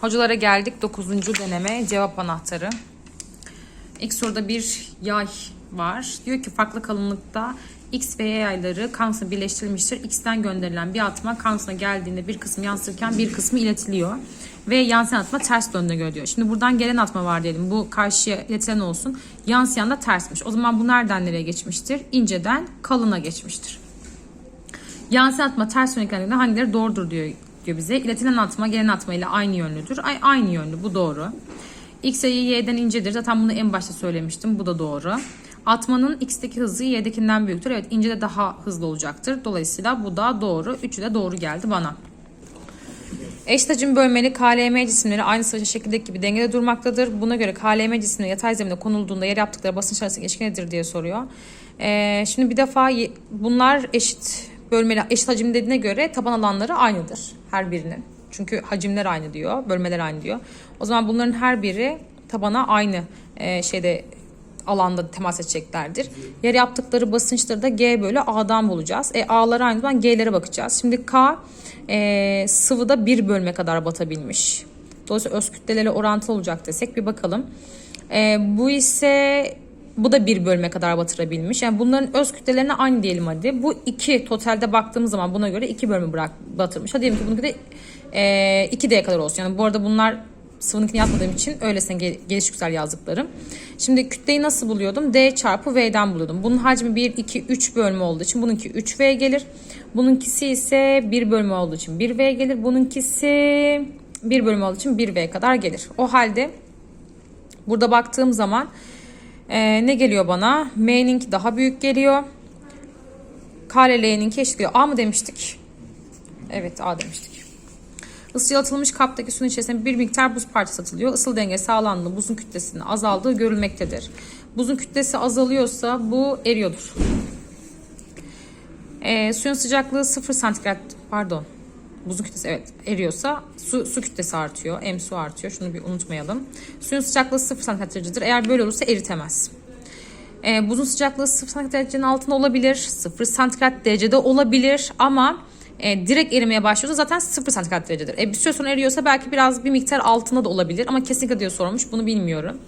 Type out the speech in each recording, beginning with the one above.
Hocalara geldik 9. deneme cevap anahtarı. İlk soruda bir yay var. Diyor ki farklı kalınlıkta X ve Y yayları kansına birleştirilmiştir. X'ten gönderilen bir atma kansına geldiğinde bir kısmı yansırken bir kısmı iletiliyor. Ve yansıyan atma ters döndüğüne göre. Şimdi buradan gelen atma var diyelim. Bu karşıya iletilen olsun. Yansıyan da tersmiş. O zaman bu nereden nereye geçmiştir? İnceden kalına geçmiştir. Yansıyan atma ters yönetkenliğinde hangileri doğrudur diyor, diyor bize. İletilen atma gelen atma ile aynı yönlüdür. Ay, aynı yönlü bu doğru. X sayı y'den incedir. Zaten bunu en başta söylemiştim. Bu da doğru. Atmanın x'teki hızı y'dekinden büyüktür. Evet ince de daha hızlı olacaktır. Dolayısıyla bu da doğru. Üçü de doğru geldi bana. Eşit hacim bölmeli KLM cisimleri aynı sayı şekildeki gibi dengede durmaktadır. Buna göre KLM cisimleri yatay zemine konulduğunda yer yaptıkları basınç arasındaki ilişki nedir diye soruyor. Ee, şimdi bir defa bunlar eşit bölmeli eşit hacim dediğine göre taban alanları aynıdır her birinin. Çünkü hacimler aynı diyor, bölmeler aynı diyor. O zaman bunların her biri tabana aynı e, şeyde alanda temas edeceklerdir. Yer yaptıkları basınçları da G bölü A'dan bulacağız. E, A'lara aynı zaman G'lere bakacağız. Şimdi K e, sıvıda bir bölme kadar batabilmiş. Dolayısıyla öz kütleleri orantılı olacak desek bir bakalım. E, bu ise bu da bir bölme kadar batırabilmiş. Yani bunların öz kütlelerine aynı diyelim hadi. Bu iki totalde baktığımız zaman buna göre iki bölme bırak, batırmış. Hadi diyelim ki bununki de e, 2D'ye kadar olsun. Yani bu arada bunlar sıvınınkini yapmadığım için öylesine gel- geliş güzel yazdıklarım. Şimdi kütleyi nasıl buluyordum? D çarpı V'den buluyordum. Bunun hacmi 1, 2, 3 bölme olduğu için bununki 3V gelir. Bununkisi ise 1 bölme olduğu için 1V gelir. Bununkisi 1 bölme olduğu için 1V kadar gelir. O halde burada baktığım zaman e, ne geliyor bana? M'ninki daha büyük geliyor. K ile L'ninki eşit geliyor. A mı demiştik? Evet A demiştik. Isı yalıtılmış kaptaki suyun içerisinde bir miktar buz parçası atılıyor. Isıl denge sağlandığında buzun kütlesinin azaldığı görülmektedir. Buzun kütlesi azalıyorsa bu eriyordur. Ee, suyun sıcaklığı 0 santigrat pardon buzun kütlesi evet eriyorsa su, su kütlesi artıyor. M su artıyor. Şunu bir unutmayalım. Suyun sıcaklığı 0 santigrat. Eğer böyle olursa eritemez. Ee, buzun sıcaklığı 0 santigrat altında olabilir. 0 santigrat derecede olabilir ama e, direkt erimeye başlıyorsa zaten 0 santigrat derecedir. E, bir süre sonra eriyorsa belki biraz bir miktar altında da olabilir ama kesinlikle diye sormuş bunu bilmiyorum.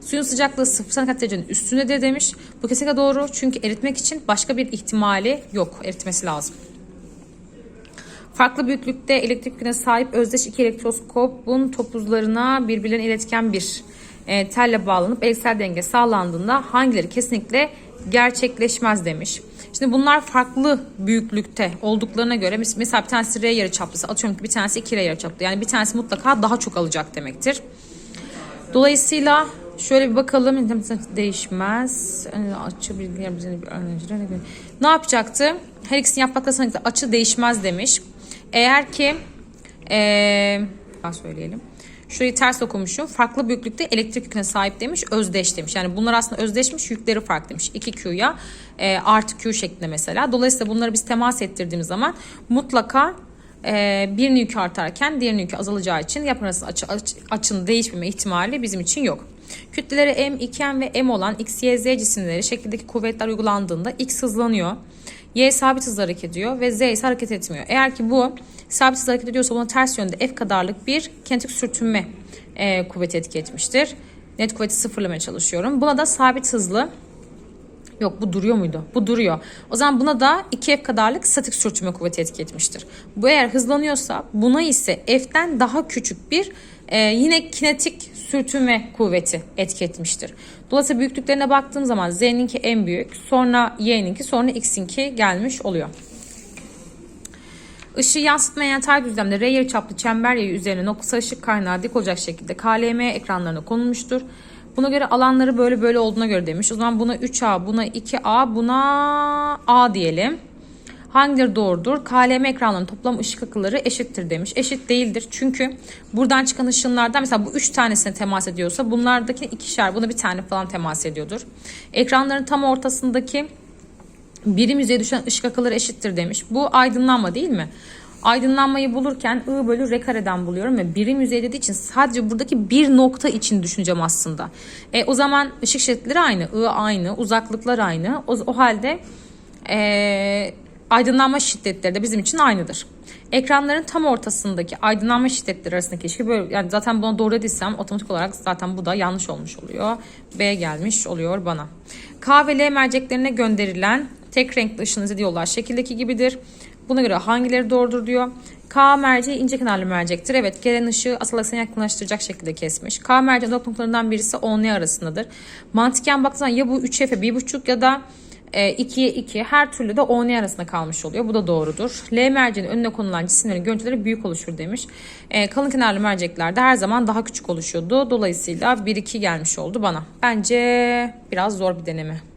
Suyun sıcaklığı 0 santigrat derecenin üstündedir demiş. Bu kesinlikle doğru çünkü eritmek için başka bir ihtimali yok. Eritmesi lazım. Farklı büyüklükte elektrik yüküne sahip özdeş iki elektroskopun topuzlarına birbirlerine iletken bir e, telle bağlanıp elektriksel denge sağlandığında hangileri kesinlikle gerçekleşmez demiş. Şimdi bunlar farklı büyüklükte olduklarına göre mes- mesela bir tanesi R yarıçaplısı atıyorum ki bir tanesi 2 R yarıçaplı yani bir tanesi mutlaka daha çok alacak demektir. Dolayısıyla şöyle bir bakalım değişmez. Açı bilgiler. Ne yapacaktı? Her ikisini yapmakla sanki açı değişmez demiş. Eğer ki ee, söyleyelim. Şurayı ters okumuşum. Farklı büyüklükte elektrik yüküne sahip demiş. Özdeş demiş. Yani bunlar aslında özdeşmiş. Yükleri farklı demiş. 2Q'ya e, artı Q şeklinde mesela. Dolayısıyla bunları biz temas ettirdiğimiz zaman mutlaka e, birinin yükü artarken diğerinin yükü azalacağı için yapı arası açı, açı- açının değişmeme ihtimali bizim için yok. Kütleleri M, 2M ve M olan X, Y, Z cisimleri şekildeki kuvvetler uygulandığında X hızlanıyor. Y sabit hızla hareket ediyor ve Z ise hareket etmiyor. Eğer ki bu sabit hızla hareket ediyorsa buna ters yönde F kadarlık bir kinetik sürtünme e, kuvveti etki etmiştir. Net kuvveti sıfırlamaya çalışıyorum. Buna da sabit hızlı Yok bu duruyor muydu? Bu duruyor. O zaman buna da 2F kadarlık statik sürtünme kuvveti etki etmiştir. Bu eğer hızlanıyorsa buna ise F'den daha küçük bir e, yine kinetik sürtünme kuvveti etki etmiştir. Dolayısıyla büyüklüklerine baktığım zaman Z'ninki en büyük, sonra Y'ninki, sonra X'inki gelmiş oluyor. Işığı yansıtmayan yatay düzlemde R yarıçaplı çember yayı üzerine noktasal ışık kaynağı dik olacak şekilde KLM ekranlarına konulmuştur. Buna göre alanları böyle böyle olduğuna göre demiş. O zaman buna 3A, buna 2A, buna A diyelim. Hangileri doğrudur? KLM ekranlarının toplam ışık akılları eşittir demiş. Eşit değildir. Çünkü buradan çıkan ışınlardan mesela bu 3 tanesine temas ediyorsa bunlardaki ikişer buna bir tane falan temas ediyordur. Ekranların tam ortasındaki birim yüzeye düşen ışık akılları eşittir demiş. Bu aydınlanma değil mi? Aydınlanmayı bulurken I bölü R kareden buluyorum ve birim yüzey dediği için sadece buradaki bir nokta için düşüneceğim aslında. E, o zaman ışık şiddetleri aynı, I aynı, uzaklıklar aynı. O, o halde e, aydınlanma şiddetleri de bizim için aynıdır. Ekranların tam ortasındaki aydınlanma şiddetleri arasındaki ilişki böyle yani zaten buna doğru dediysem otomatik olarak zaten bu da yanlış olmuş oluyor. B gelmiş oluyor bana. K ve L merceklerine gönderilen tek renkli ışın izlediği yollar şekildeki gibidir. Buna göre hangileri doğrudur diyor. K merceği ince kenarlı mercektir. Evet gelen ışığı asıl aksana yakınlaştıracak şekilde kesmiş. K merceğin odak noktalarından birisi 10 arasındadır. Mantıken baktığında ya bu 3F'e 1.5 ya da 2'ye 2 her türlü de 10 arasında kalmış oluyor. Bu da doğrudur. L merceğinin önüne konulan cisimlerin görüntüleri büyük oluşur demiş. E, kalın kenarlı merceklerde her zaman daha küçük oluşuyordu. Dolayısıyla 1-2 gelmiş oldu bana. Bence biraz zor bir deneme.